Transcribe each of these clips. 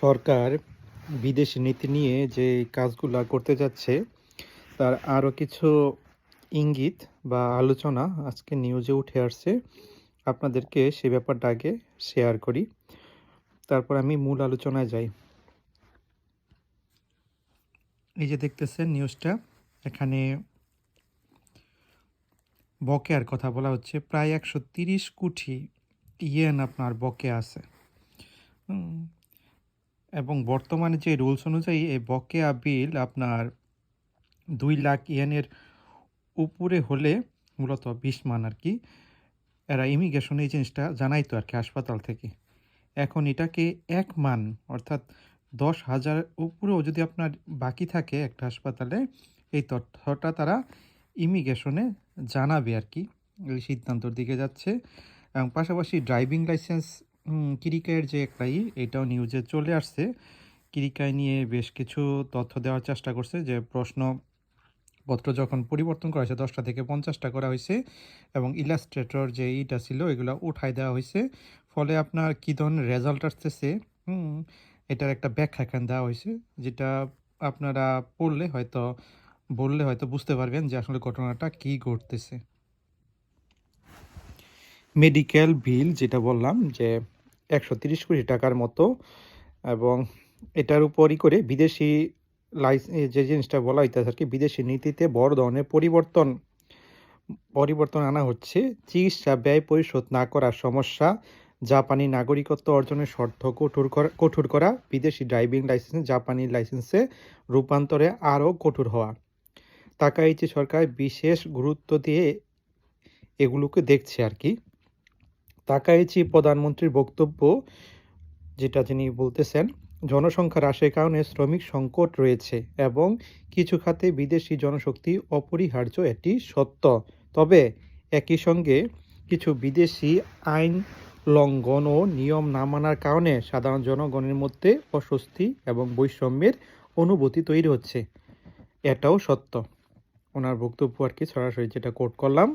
সরকার বিদেশ নীতি নিয়ে যে কাজগুলো করতে যাচ্ছে, তার আরও কিছু ইঙ্গিত বা আলোচনা আজকে নিউজে উঠে আসছে। আপনাদেরকে সে ব্যাপারটা আগে শেয়ার করি। তারপর আমি মূল আলোচনায় যাই। এই যে দেখতেছেন নিউজটা, এখানে বকেয়ার কথা বলা হচ্ছে। প্রায় একশো তিরিশ কোটি ইয়েন আপনার বকেয়া আছে। এবং বর্তমানে যে রুলস অনুযায়ী এই বকেয়া বিল আপনার দুই লাখ ইয়েনের উপরে হলে মূলত বিশ মান আর কি। এরা ইমিগ্রেশন এই জিনিসটা জানাইতো আর কি হাসপাতাল থেকে। এখন এটাকে এক মান, অর্থাৎ দশ হাজার উপরেও যদি আপনার বাকি থাকে একটা হাসপাতালে, এই তথ্যটা তারা ইমিগ্রেশনে জানাবে আর কি। এই সিদ্ধান্তর দিকে যাচ্ছে। এবং পাশাপাশি ড্রাইভিং লাইসেন্স কিরিকায়ের যে একটা ই এটাও নিউজে চলে আসছে। কিরিকায় নিয়ে বেশ কিছু তথ্য দেওয়ার চেষ্টা করছে যে প্রশ্ন পত্র যখন পরিবর্তন করা হয়েছে দশটা থেকে পঞ্চাশটা করা হয়েছে এবং ইলাস্ট্রেটর যে ইটা ছিল এগুলো উঠাই দেওয়া হয়েছে। ফলে আপনার কী ধরনের রেজাল্ট আসতেছে হুম, এটার একটা ব্যাখ্যা এখানে দেওয়া হয়েছে যেটা আপনারা পড়লে হয়তো বললে হয়তো বুঝতে পারবেন যে আসলে ঘটনাটা কী ঘটতেছে। মেডিকেল বিল যেটা বললাম যে একশো কোটি টাকার মতো এবং এটার উপরই করে বিদেশি লাইস যে জিনিসটা বলা হইতেছে আর কি বিদেশি নীতিতে বড় ধরনের পরিবর্তন পরিবর্তন আনা হচ্ছে। চিকিৎসা ব্যয় পরিশোধ না করার সমস্যা, জাপানি নাগরিকত্ব অর্জনের শর্ত কঠোর করা কঠোর করা, বিদেশি ড্রাইভিং লাইসেন্স, জাপানি লাইসেন্সে রূপান্তরে আরও কঠোর হওয়া। তাকাইচি সরকার বিশেষ গুরুত্ব দিয়ে এগুলোকে দেখছে আর কি। তাকাইচি প্রধানমন্ত্রীর বক্তব্য, যেটা তিনি বলতেছেন, জনসংখ্যা হ্রাসের কারণে শ্রমিক সংকট রয়েছে এবং কিছু খাতে বিদেশি জনশক্তি অপরিহার্য এটি সত্য তবে একই সঙ্গে কিছু বিদেশি আইন লঙ্ঘন ও নিয়ম না মানার কারণে সাধারণ জনগণের মধ্যে অস্বস্তি এবং বৈষম্যের অনুভূতি তৈরি হচ্ছে। এটাও সত্য ওনার বক্তব্য আর কি সরাসরি যেটা কোট করলাম।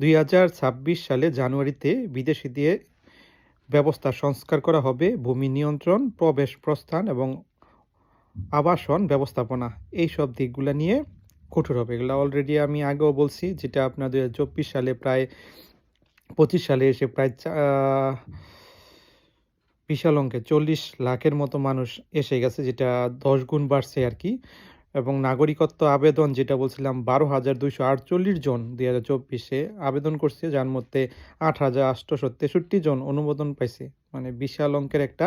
দুই হাজার ছাব্বিশ সালে জানুয়ারিতে বিদেশি দিয়ে ব্যবস্থা সংস্কার করা হবে। ভূমি নিয়ন্ত্রণ, প্রবেশ প্রস্থান এবং আবাসন ব্যবস্থাপনা। এই সব দিকগুলো নিয়ে কঠোর হবে। এগুলো অলরেডি আমি আগেও বলছি, যেটা আপনার দু হাজার চব্বিশ সালে প্রায় পঁচিশ সালে এসে প্রায় বিশাল অঙ্কে চল্লিশ লাখের মতো মানুষ এসে গেছে, যেটা দশ গুণ বাড়ছে আর কি। এবং নাগরিকত্ব আবেদন, যেটা বলছিলাম, বারো হাজার দুইশো আটচল্লিশ জন দুই হাজার চব্বিশে আবেদন করছে, যার মধ্যে আট হাজার আটশোশো তেষট্টি জন অনুমোদন পাইছে। মানে বিশাল অঙ্কের একটা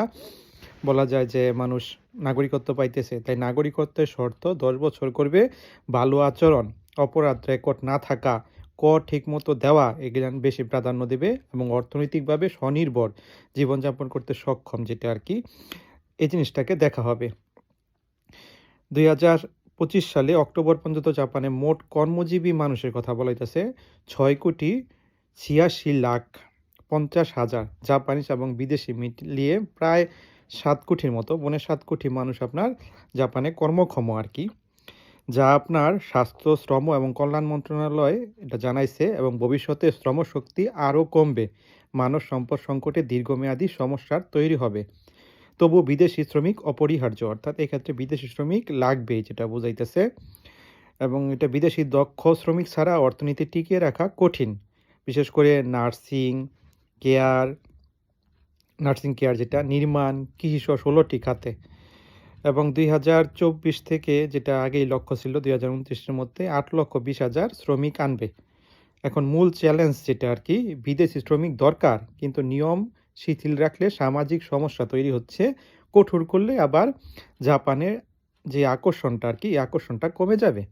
বলা যায় যে মানুষ নাগরিকত্ব পাইতেছে। তাই নাগরিকত্বের শর্ত দশ বছর করবে, ভালো আচরণ, অপরাধ রেকর্ড না থাকা কর ঠিকমতো দেওয়া এগুলো বেশি প্রাধান্য দেবে এবং অর্থনৈতিকভাবে স্বনির্ভর, জীবনযাপন করতে সক্ষম, যেটা আর কি, এই জিনিসটাকে দেখা হবে। দুই হাজার পঁচিশ সালে অক্টোবর পর্যন্ত জাপানে মোট কর্মজীবী মানুষের কথা বলা হইতেছে ছয় কোটি ছিয়াশি লাখ পঞ্চাশ হাজার জাপানিজ এবং বিদেশি মিলিয়ে প্রায় সাত কোটির মতো পৌনে সাত কোটি মানুষ আপনার জাপানে কর্মক্ষম আর কি, যা আপনার স্বাস্থ্য, শ্রম এবং কল্যাণ মন্ত্রণালয় এটা জানাইছে এবং ভবিষ্যতে শ্রমশক্তি আরও কমবে। মানব সম্পদ সংকটে দীর্ঘমেয়াদী সমস্যার তৈরি হবে। তবু বিদেশি শ্রমিক অপরিহার্য, অর্থাৎ এক্ষেত্রে বিদেশি শ্রমিক লাগবেই যেটা বোঝাইতেছে। এবং এটা বিদেশি দক্ষ শ্রমিক ছাড়া অর্থনীতি টিকিয়ে রাখা কঠিন। বিশেষ করে নার্সিং, কেয়ার নার্সিং কেয়ার যেটা, নির্মাণ, কৃষি ষোলোটি খাতে। এবং দুই হাজার চব্বিশ থেকে যেটা আগেই লক্ষ্য ছিল, দুই হাজার উনত্রিশের মধ্যে আট লক্ষ বিশ হাজার শ্রমিক আনবে। এখন মূল চ্যালেঞ্জ যেটা আর কি, বিদেশি শ্রমিক দরকার, কিন্তু নিয়ম শিথিল রাখলে সামাজিক সমস্যা তৈরি হচ্ছে। কঠোর করলে আবার জাপানের যে আকর্ষণটা আর কি, এই আকর্ষণটা কমে যাবে।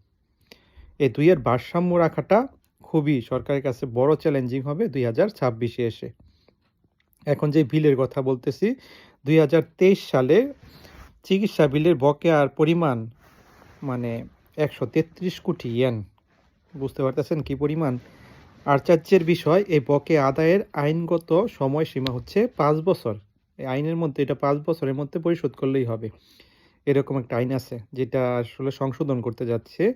এই দুইয়ের ভারসাম্য রাখাটা খুবই সরকারের কাছে বড় চ্যালেঞ্জিং হবে দুই হাজার ছাব্বিশে এসে। এখন যে বিলের কথা বলতেছি, দুই হাজার তেইশ সালে চিকিৎসা বিলের বকেয়ার পরিমাণ মানে একশো তেত্রিশ কোটি ইয়েন। বুঝতে পারতেছেন কি পরিমাণ? আশ্চর্যের বিষয়, এই বকে আদায়ের আইনগত সময়সীমা হচ্ছে পাঁচ বছর। এই আইনের মধ্যে, এটা পাঁচ বছরের মধ্যে পরিশোধ করলেই হবে। এরকম একটা আইন আছে, যেটা আসলে সংশোধন করতে যাচ্ছে।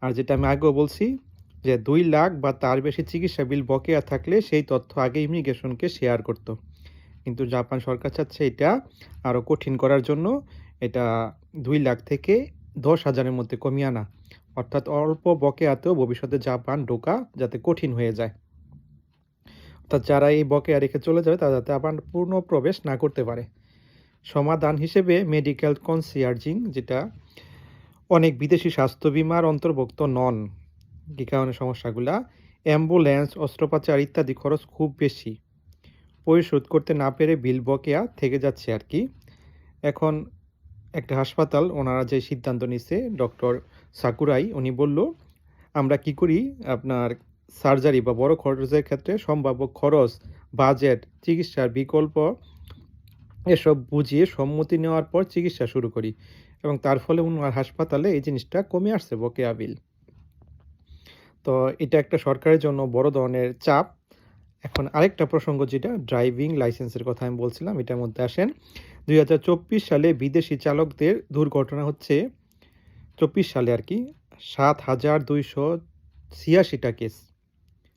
আর যেটা আমি আগেও বলছি, যে দুই লাখ বা তার বেশি চিকিৎসা বিল বকেয়া থাকলে সেই তথ্য আগে ইমিগ্রেশনকে শেয়ার করতো। কিন্তু জাপান সরকার চাচ্ছে এটা আরও কঠিন করার জন্য। এটা দুই লাখ থেকে দশ হাজারের মধ্যে কমিয়ে আনা। অর্থাৎ অল্প বকেয়াতেও ভবিষ্যতে জাপান ঢোকা যাতে কঠিন হয়ে যায়। অর্থাৎ যারা এই বকেয়া রেখে চলে যাবে, তারা যাতে আবার পূর্ণ প্রবেশ না করতে পারে। সমাধান হিসেবে মেডিকেল কনসিয়ার্জিং, যেটা অনেক বিদেশি স্বাস্থ্য বিমার অন্তর্ভুক্ত নন কী কারণে সমস্যাগুলা, অ্যাম্বুলেন্স, অস্ত্রোপচার ইত্যাদি খরচ খুব বেশি। পরিশোধ করতে না পেরে বিল বকেয়া থেকে যাচ্ছে আর কি। এখন একটা হাসপাতাল, ওনারা যে সিদ্ধান্ত নিছে, ডক্টর সাকুরাই, উনি বলল, আমরা কি করি? আপনার সার্জারি বা বড় খরচের ক্ষেত্রে সম্ভাব্য খরচ, বাজেট, চিকিৎসার বিকল্প, এসব বুঝিয়ে সম্মতি নেওয়ার পর চিকিৎসা শুরু করি এবং তার ফলে ওনার হাসপাতালে এই জিনিসটা কমে আসছে, বকেয়া বিল। তো এটা একটা সরকারের জন্য বড় ধরনের চাপ। এখন আরেকটা প্রসঙ্গ যেটা, ড্রাইভিং লাইসেন্সের কথা আমি বলছিলাম, এটার মধ্যে আসেন। দু হাজার চব্বিশ সালে বিদেশি চালকদের দুর্ঘটনা হচ্ছে চব্বিশ সালে আর কি, সাত হাজার দুইশো ছিয়াশিটা কেস।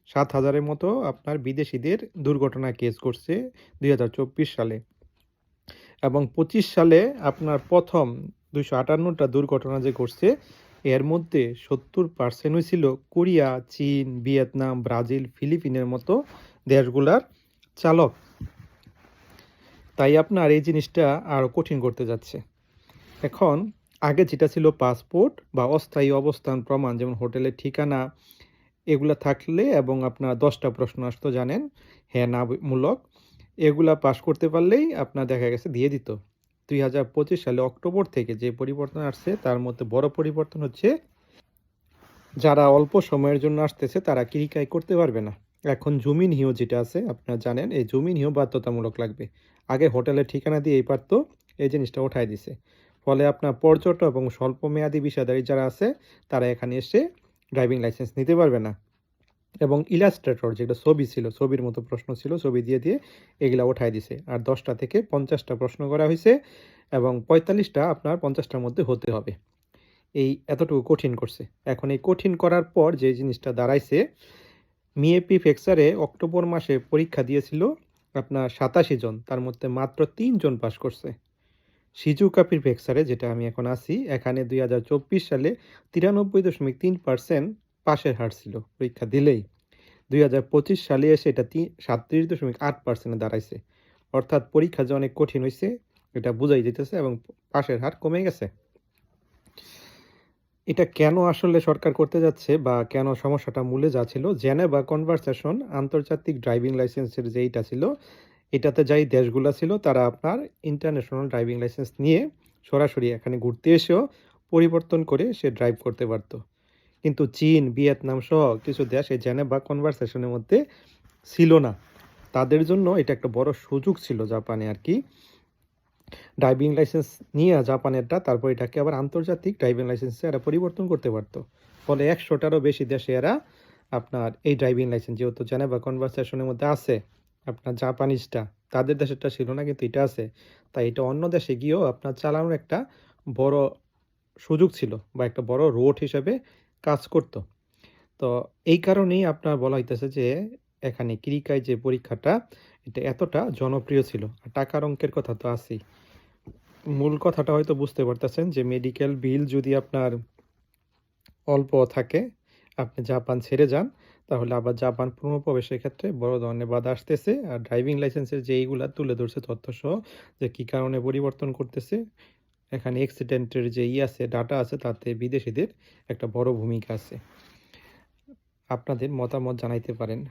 সাত হাজারের মতো আপনার বিদেশিদের দুর্ঘটনা কেস করছে দুই হাজার চব্বিশ সালে। এবং পঁচিশ সালে আপনার প্রথম দুইশো আটান্নটা দুর্ঘটনা যে ঘটছে, এর মধ্যে সত্তর পার্সেন্ট হয়েছিল কোরিয়া, চীন, ভিয়েতনাম, ব্রাজিল, ফিলিপিনের মতো দেশগুলার চালক। তাই আপনার এই জিনিসটা আরও কঠিন করতে যাচ্ছে। এখন আগে যেটা ছিল পাসপোর্ট বা অস্থায়ী অবস্থান প্রমাণ, যেমন হোটেলের ঠিকানা, এগুলা থাকলে এবং আপনার দশটা প্রশ্ন আসতো জানেন হ্যাঁ না মূলক এগুলা পাশ করতে পারলেই আপনার দেখা গেছে দিয়ে দিত। দুই হাজার পঁচিশ সালে অক্টোবর থেকে যে পরিবর্তন আসছে, তার মধ্যে বড় পরিবর্তন হচ্ছে, যারা অল্প সময়ের জন্য আসতেছে, তারা কিরিকাই করতে পারবে না। এখন জমিন হিও যেটা আছে, আপনারা জানেন, এই জমিন হিও বাধ্যতামূলক লাগবে। আগে হোটেলের ঠিকানা দিয়ে এই পারতো, এই জিনিসটা উঠাই দিছে। ফলে আপনার পর্যটক এবং স্বল্প মেয়াদী বিষয়দারী যারা আছে, তারা এখানে এসে ড্রাইভিং লাইসেন্স নিতে পারবে না। এবং ইলাস্ট্রেটর যেটা ছবি ছিল, ছবির মতো প্রশ্ন ছিল, ছবি দিয়ে দিয়ে এগুলা উঠাই দিছে। আর দশটা থেকে পঞ্চাশটা প্রশ্ন করা হয়েছে এবং পঁয়তাল্লিশটা আপনার পঞ্চাশটার মধ্যে হতে হবে। এই এতটুকু কঠিন করছে। এখন এই কঠিন করার পর যে জিনিসটা দাঁড়াইছে মিএপি ফেক্সারে অক্টোবর মাসে পরীক্ষা দিয়েছিল আপনার সাতাশি জন, তার মধ্যে মাত্র তিনজন পাশ করছে। সিজু কাপির ফেক্সারে যেটা আমি এখন আছি, এখানে দুই হাজার চব্বিশ সালে তিরানব্বই দশমিক তিন পার্সেন্ট পাশের হার ছিল, পরীক্ষা দিলেই। দুই হাজার পঁচিশ সালে এসে এটা তিন সাতত্রিশ দশমিক আট পার্সেন্টে দাঁড়াইছে। অর্থাৎ পরীক্ষা যে অনেক কঠিন হয়েছে এটা বোঝাই যেতেছে এবং পাশের হার কমে গেছে। এটা কেন আসলে সরকার করতে যাচ্ছে বা কেন সমস্যাটা মূলে যা ছিল? জেনেভা কনভারসেশন, আন্তর্জাতিক ড্রাইভিং লাইসেন্সের যে এইটা ছিল এটাতে যাই দেশগুলো ছিল, তারা আপনার ইন্টারন্যাশনাল ড্রাইভিং লাইসেন্স নিয়ে সরাসরি এখানে ঘুরতে এসেও পরিবর্তন করে সে ড্রাইভ করতে পারত। কিন্তু চীন, ভিয়েতনাম সহ কিছু দেশ এই জেনেভা কনভারসেশনের মধ্যে ছিল না। তাদের জন্য এটা একটা বড় সুযোগ ছিল জাপানে আর কি। ড্রাইভিং লাইসেন্স নিয়ে জাপানেরটা তারপর এটাকে আবার আন্তর্জাতিক ড্রাইভিং লাইসেন্সে এরা পরিবর্তন করতে পারতো। ফলে একশোটারও বেশি দেশে এরা আপনার এই ড্রাইভিং লাইসেন্স যেহেতু জেনেভা কনভারসেশনের মধ্যে আছে আপনার জাপানিজটা তাদের দেশেরটা ছিল না কিন্তু এটা আছে। তাই এটা অন্য দেশে গিয়েও আপনার চালানোর একটা বড় সুযোগ ছিল বা একটা বড় রোড হিসেবে কাজ করত। তো এই কারণেই আপনার বলা হইতেছে যে, এখানে ক্রিকায় যে পরীক্ষাটা, এটা এতটা জনপ্রিয় ছিল। আর টাকার অঙ্কের কথা তো আছেই। মূল কথাটা হয়তো বুঝতে পারতেছেন যে মেডিকেল বিল যদি আপনার অল্প থাকে, আপনি জাপান ছেড়ে যান তাহলে আবার জাপান পুনঃপ্রবেশের ক্ষেত্রে বড় ধরনের বাধা আসতেছে। আর ড্রাইভিং লাইসেন্সের যে এইগুলা তুলে ধরছে তথ্য সহ যে কী কারণে পরিবর্তন করতেছে, এখানে অ্যাক্সিডেন্টের যে ই আছে ডাটা আছে, তাতে বিদেশিদের একটা বড় ভূমিকা আছে। আপনাদের মতামত জানাইতে পারেন।